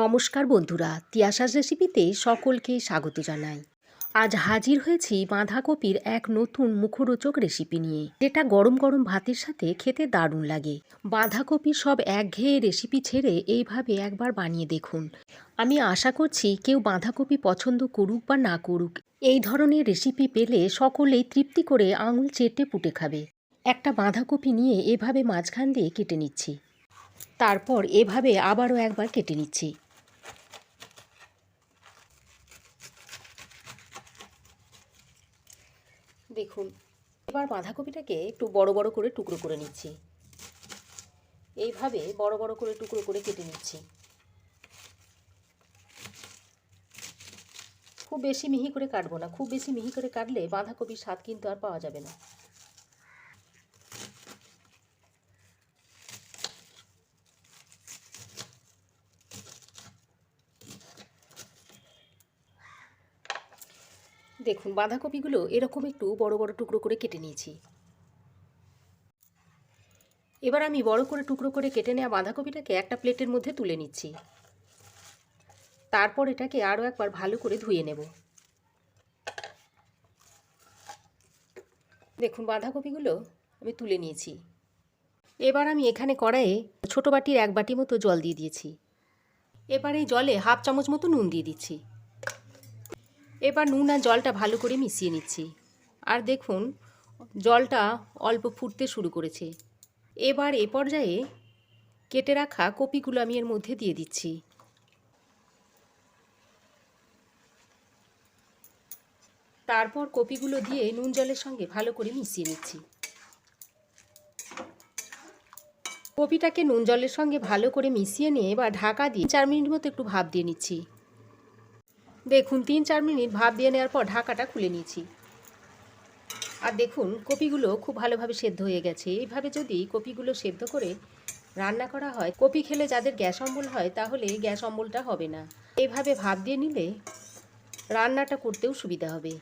নমস্কার বন্ধুরা, তিয়াশাস রেসিপিতে সকলকে স্বাগত জানাই। আজ হাজির হয়েছি বাঁধাকপির এক নতুন মুখরোচক রেসিপি নিয়ে, যেটা গরম গরম ভাতের সাথে খেতে দারুণ লাগে। বাঁধাকপির সব একঘেয়ে রেসিপি ছেড়ে এইভাবে একবার বানিয়ে দেখুন। আমি আশা করছি কেউ বাঁধাকপি পছন্দ করুক বা না করুক, এই ধরনের রেসিপি পেলে সকলেই তৃপ্তি করে আঙুল চেটে পুটে খাবে। একটা বাঁধাকপি নিয়ে এভাবে মাঝখান দিয়ে কেটে নিচ্ছি। তারপর এভাবে আবারও একবার কেটে নিচ্ছি। দেখুন, এবার বাঁধাকপিটাকে একটু বড় বড় করে টুকরো করে নিচ্ছি। এইভাবে বড় বড় করে টুকরো করে কেটে নিচ্ছি। খুব বেশি মিহি করে কাটবো না, খুব বেশি মিহি করে কাটলে বাঁধাকপির স্বাদ কিন্তু আর পাওয়া যাবে না। দেখুন, বাঁধাকপিগুলো এরকম একটু বড় বড় টুকরো করে কেটে নিয়েছি। এবার আমি বড় করে টুকরো করে কেটে নেওয়া বাঁধাকপিটাকে একটা প্লেটের মধ্যে তুলে নিচ্ছি। তারপর এটাকে আরও একবার ভালো করে ধুয়ে নেব। দেখুন, বাঁধাকপিগুলো আমি তুলে নিয়েছি। এবার আমি এখানে কড়াইয়ে ছোটো বাটির এক বাটি মতো জল দিয়ে দিয়েছি। এবার এই জলে হাফ চামচ মতো নুন দিয়ে দিচ্ছি। এবার নুন আর জলটা ভালো করে মিশিয়ে নিচ্ছি। আর দেখুন, জলটা অল্প ফুটতে শুরু করেছে। এবার এ পর্যায়ে কেটে রাখা কপিগুলো আমি এর মধ্যে দিয়ে দিচ্ছি। তারপর কপিগুলো দিয়ে নুন জলের সঙ্গে ভালো করে মিশিয়ে নিচ্ছি। কপিটাকে নুন জলের সঙ্গে ভালো করে মিশিয়ে নিয়ে এবার ঢাকা দিয়ে চার মিনিট মতো একটু ভাপ দিয়ে নিচ্ছি। দেখুন, তিন চার মিনিট ভাপ দিয়ে নেওয়ার পর ঢাকাটা খুলে নিয়েছি। আর দেখুন, কপিগুলো খুব ভালোভাবে সেদ্ধ হয়ে গেছে। এইভাবে যদি কপিগুলো সেদ্ধ করে রান্না করা হয়, কপি খেলে যাদের গ্যাস অম্বল হয়, তাহলে গ্যাস অম্বলটা হবে না। এইভাবে ভাপ দিয়ে নিলে রান্নাটা করতেও সুবিধা হবে।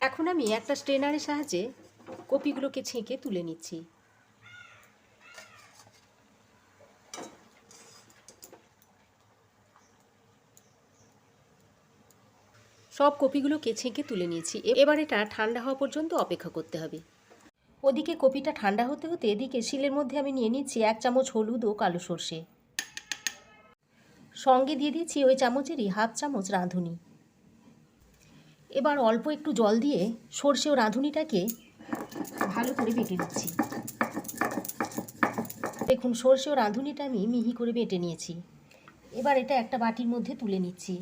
এখন আমি একটা স্ট্রেনারের সাহায্যে কপিগুলোকে ছেঁকে তুলে নিচ্ছি। সব কপিগুলোকে ছেঁকে তুলে নিয়েছি। এবার এটা ঠান্ডা হওয়া পর্যন্ত অপেক্ষা করতে হবে। ওদিকে কপিটা ঠান্ডা হতে হতে এদিকে শিলের মধ্যে আমি নিয়ে নিচ্ছি এক চামচ হলুদ ও কালো সর্ষে। সঙ্গে দিয়ে দিচ্ছি ওই চামচেরই হাফ চামচ রাঁধুনি। এবার অল্প একটু জল দিয়ে সর্ষে ও রাঁধুনিটাকে ভালো করে বেটে নিচ্ছি। দেখুন, সর্ষে ও রাঁধুনিটা আমি মিহি করে বেটে নিয়েছি। এবার এটা একটা বাটির মধ্যে তুলে নিচ্ছি।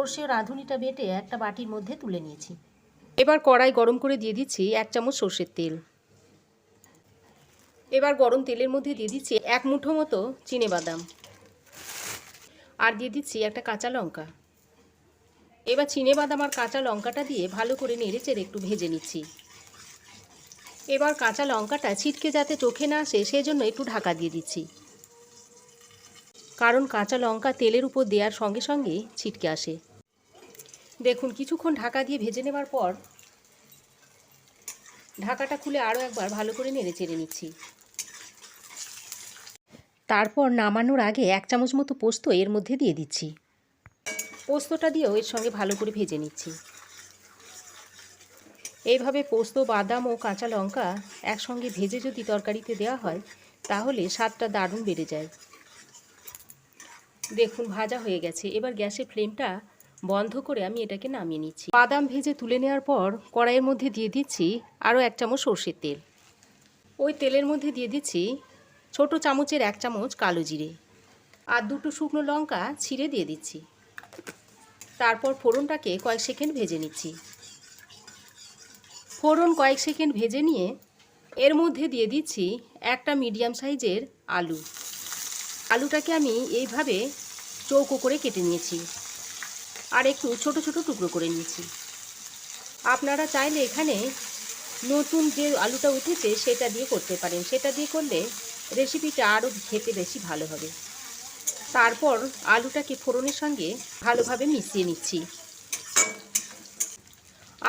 সর্ষে রাঁধুনিটা বেটে একটা বাটির মধ্যে তুলে নিয়েছি। এবার কড়াই গরম করে দিয়ে দিচ্ছি এক চামচ সর্ষের তেল। এবার গরম তেলের মধ্যে দিয়ে দিচ্ছি এক মুঠো মতো চিনে বাদাম। আর দিয়ে দিচ্ছি একটা কাঁচা লঙ্কা। এবার চিনে বাদাম আর কাঁচা লঙ্কাটা দিয়ে ভালো করে নেড়ে চেড়ে একটু ভেজে নিচ্ছি। এবার কাঁচা লঙ্কাটা ছিটকে যাতে চোখে না আসে, সেজন্য একটু ঢাকা দিয়ে দিচ্ছি। কারণ কাঁচা লঙ্কা তেলের উপর দেওয়ার সঙ্গে সঙ্গে ছিটকে আসে। দেখুন, কিছুক্ষণ ঢাকা দিয়ে ভেজে নেবার পর ঢাকাটা খুলে আরও একবার ভালো করে নেড়ে চেড়ে নিচ্ছি। তারপর নামানোর আগে এক চামচ মতো পোস্ত এর মধ্যে দিয়ে দিচ্ছি। পোস্তটা দিয়েও এর সঙ্গে ভালো করে ভেজে নিচ্ছি। এইভাবে পোস্ত, বাদাম ও কাঁচা লঙ্কা একসঙ্গে ভেজে যদি তরকারিতে দেওয়া হয়, তাহলে স্বাদটা দারুণ বেড়ে যায়। দেখুন, ভাজা হয়ে গেছে। এবার গ্যাসের ফ্লেমটা বন্ধ করে আমি এটাকে নামিয়ে নিচ্ছি। বাদাম ভেজে তুলে নেওয়ার পর কড়াইয়ের মধ্যে দিয়ে দিচ্ছি আরও এক চামচ সর্ষের তেল। ওই তেলের মধ্যে দিয়ে দিচ্ছি ছোট চামচের এক চামচ কালো জিরে আর দুটো শুকনো লঙ্কা ছিঁড়ে দিয়ে দিচ্ছি। তারপর ফোড়নটাকে কয়েক সেকেন্ড ভেজে নিচ্ছি। ফোড়ন কয়েক সেকেন্ড ভেজে নিয়ে এর মধ্যে দিয়ে দিচ্ছি একটা মিডিয়াম সাইজের আলু। আলুটাকে আমি এইভাবে চৌকো করে কেটে নিয়েছি। আর একটু ছোট ছোট টুকরো করে নিয়েছি। আপনারা চাইলে এখানে নতুন যে আলুটা উঠেছে সেটা দিয়ে করতে পারেন। সেটা দিয়ে করলে রেসিপিটা আরও খেতে বেশি ভালো হবে। তারপর আলুটাকে ফোড়নের সঙ্গে ভালোভাবে মিশিয়ে নিচ্ছি।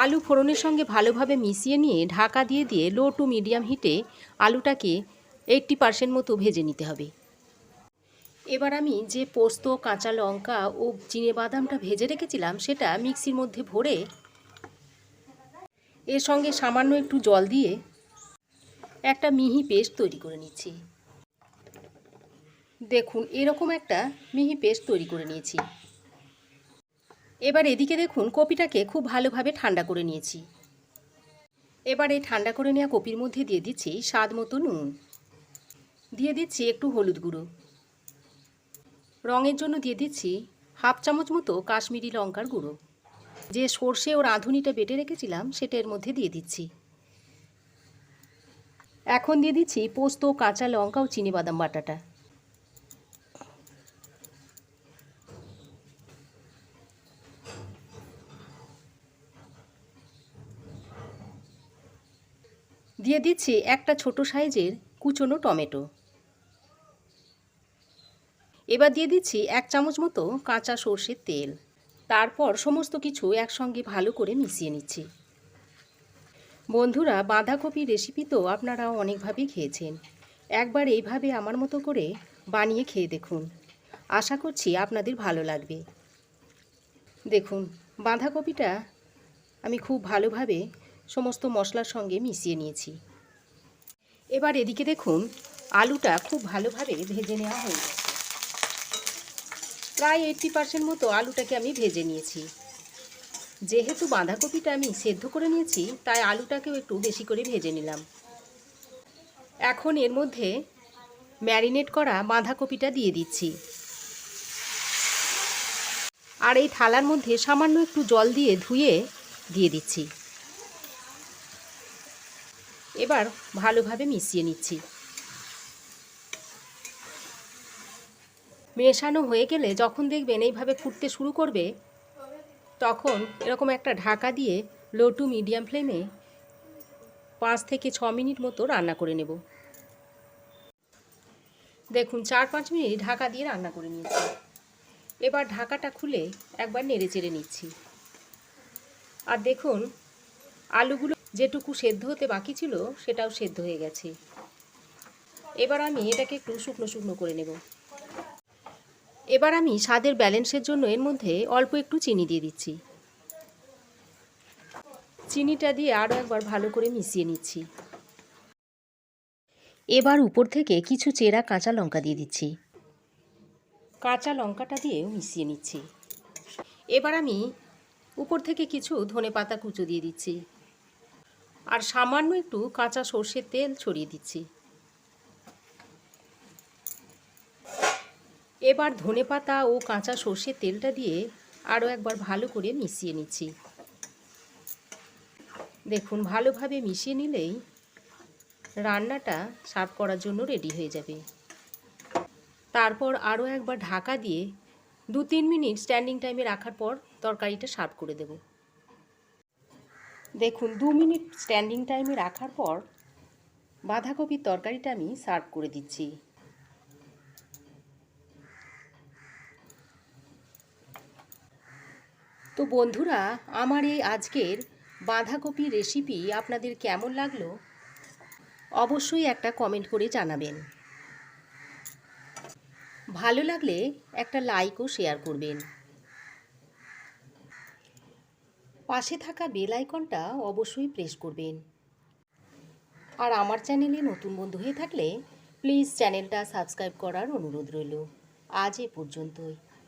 আলু ফোড়নের সঙ্গে ভালোভাবে মিশিয়ে নিয়ে ঢাকা দিয়ে দিয়ে লো টু মিডিয়াম হিটে আলুটাকে এইট্টি পার্সেন্ট মতো ভেজে নিতে হবে। এবার আমি যে পোস্ত, কাঁচা লঙ্কা ও চিনে বাদামটা ভেজে রেখেছিলাম, সেটা মিক্সির মধ্যে ভরে এর সঙ্গে সামান্য একটু জল দিয়ে একটা মিহি পেস্ট তৈরি করে নিচ্ছি। দেখুন, এরকম একটা মিহি পেস্ট তৈরি করে নিয়েছি। এবার এদিকে দেখুন, কপিটাকে খুব ভালোভাবে ঠান্ডা করে নিয়েছি। এবার এই ঠান্ডা করে নেওয়া কপির মধ্যে দিয়ে দিচ্ছি স্বাদ মতো নুন। দিয়ে দিচ্ছি একটু হলুদ গুঁড়ো। রঙের জন্য দিয়ে দিচ্ছি হাফ চামচ মতো কাশ্মীরি লঙ্কার গুঁড়ো। যে সর্ষে ও রাঁধুনিটা বেটে রেখেছিলাম সেটা এর মধ্যে দিয়ে দিচ্ছি। এখন দিয়ে দিচ্ছি পোস্ত, কাঁচা লঙ্কা ও চিনি বাদাম বাটাটা। দিয়ে দিচ্ছি একটা ছোট সাইজের কুচনো টমেটো। এবার দিয়ে দিচ্ছি এক চামচ মতো কাঁচা সর্ষের তেল। তারপর সমস্ত কিছু একসঙ্গে ভালো করে মিশিয়ে নিচ্ছি। বন্ধুরা, বাঁধাকপির রেসিপি তো আপনারা অনেকভাবেই খেয়েছেন। একবার এইভাবে আমার মতো করে বানিয়ে খেয়ে দেখুন। আশা করছি আপনাদের ভালো লাগবে। দেখুন, বাঁধাকপিটা আমি খুব ভালোভাবে সমস্ত মশলার সঙ্গে মিশিয়ে নিয়েছি। এবার এদিকে দেখুন, আলুটা খুব ভালোভাবে ভেজে নেওয়া হয়ে গেছে। প্রায় এইট্টি পার্সেন্ট মতো আলুটাকে আমি ভেজে নিয়েছি। যেহেতু বাঁধাকপিটা আমি সেদ্ধ করে নিয়েছি, তাই আলুটাকেও একটু বেশি করে ভেজে নিলাম। এখন এর মধ্যে ম্যারিনেট করা বাঁধাকপিটা দিয়ে দিচ্ছি। আর এই থালার মধ্যে সামান্য একটু জল দিয়ে ধুয়ে দিয়ে দিচ্ছি। এবার ভালোভাবে মিশিয়ে নিচ্ছি। মেশানো হয়ে গেলে যখন দেখবেন এইভাবে ফুটতে শুরু করবে, তখন এরকম একটা ঢাকা দিয়ে লো টু মিডিয়াম ফ্লেমে পাঁচ থেকে ছ মিনিট মতো রান্না করে নেব। দেখুন, চার পাঁচ মিনিট ঢাকা দিয়ে রান্না করে নিয়েছি। এবার ঢাকাটা খুলে একবার নেড়ে চেড়ে নিচ্ছি। আর দেখুন, আলুগুলো যেটুকু সেদ্ধ হতে বাকি ছিল, সেটাও সেদ্ধ হয়ে গেছে। এবার আমি এটাকে একটু শুকনো শুকনো করে নেব। এবার আমি স্বাদের ব্যালেন্সের জন্য এর মধ্যে অল্প একটু চিনি দিয়ে দিচ্ছি। চিনিটা দিয়ে আরও একবার ভালো করে মিশিয়ে নিচ্ছি। এবার উপর থেকে কিছু চেরা কাঁচা লঙ্কা দিয়ে দিচ্ছি। কাঁচা লঙ্কাটা দিয়েও মিশিয়ে নিচ্ছি। এবার আমি উপর থেকে কিছু ধনে পাতা কুচো দিয়ে দিচ্ছি। আর সামান্য একটু কাঁচা সর্ষের তেল ছড়িয়ে দিচ্ছি। এবার ধনে পাতা ও কাঁচা সর্ষের তেলটা দিয়ে আরও একবার ভালো করে মিশিয়ে নিচ্ছি। দেখুন, ভালোভাবে মিশিয়ে নিলেই রান্নাটা সার্ভ করার জন্য রেডি হয়ে যাবে। তারপর আরও একবার ঢাকা দিয়ে দু তিন মিনিট স্ট্যান্ডিং টাইমে রাখার পর তরকারিটা সার্ভ করে দেব। দেখুন, দু মিনিট স্ট্যান্ডিং টাইমে রাখার পর বাঁধাকপির তরকারিটা আমি সার্ভ করে দিচ্ছি। তো বন্ধুরা, আমার এই আজকের বাঁধাকপি রেসিপি আপনাদের কেমন লাগল? অবশ্যই একটা কমেন্ট করে জানাবেন। ভালো লাগলে একটা লাইক ও শেয়ার করবেন। পাশে থাকা বেল আইকনটা অবশ্যই প্রেস করবেন। আর আমার চ্যানেলে নতুন বন্ধু হয়ে থাকলে প্লিজ চ্যানেলটা সাবস্ক্রাইব করার অনুরোধ রইল। আজ এ পর্যন্তই।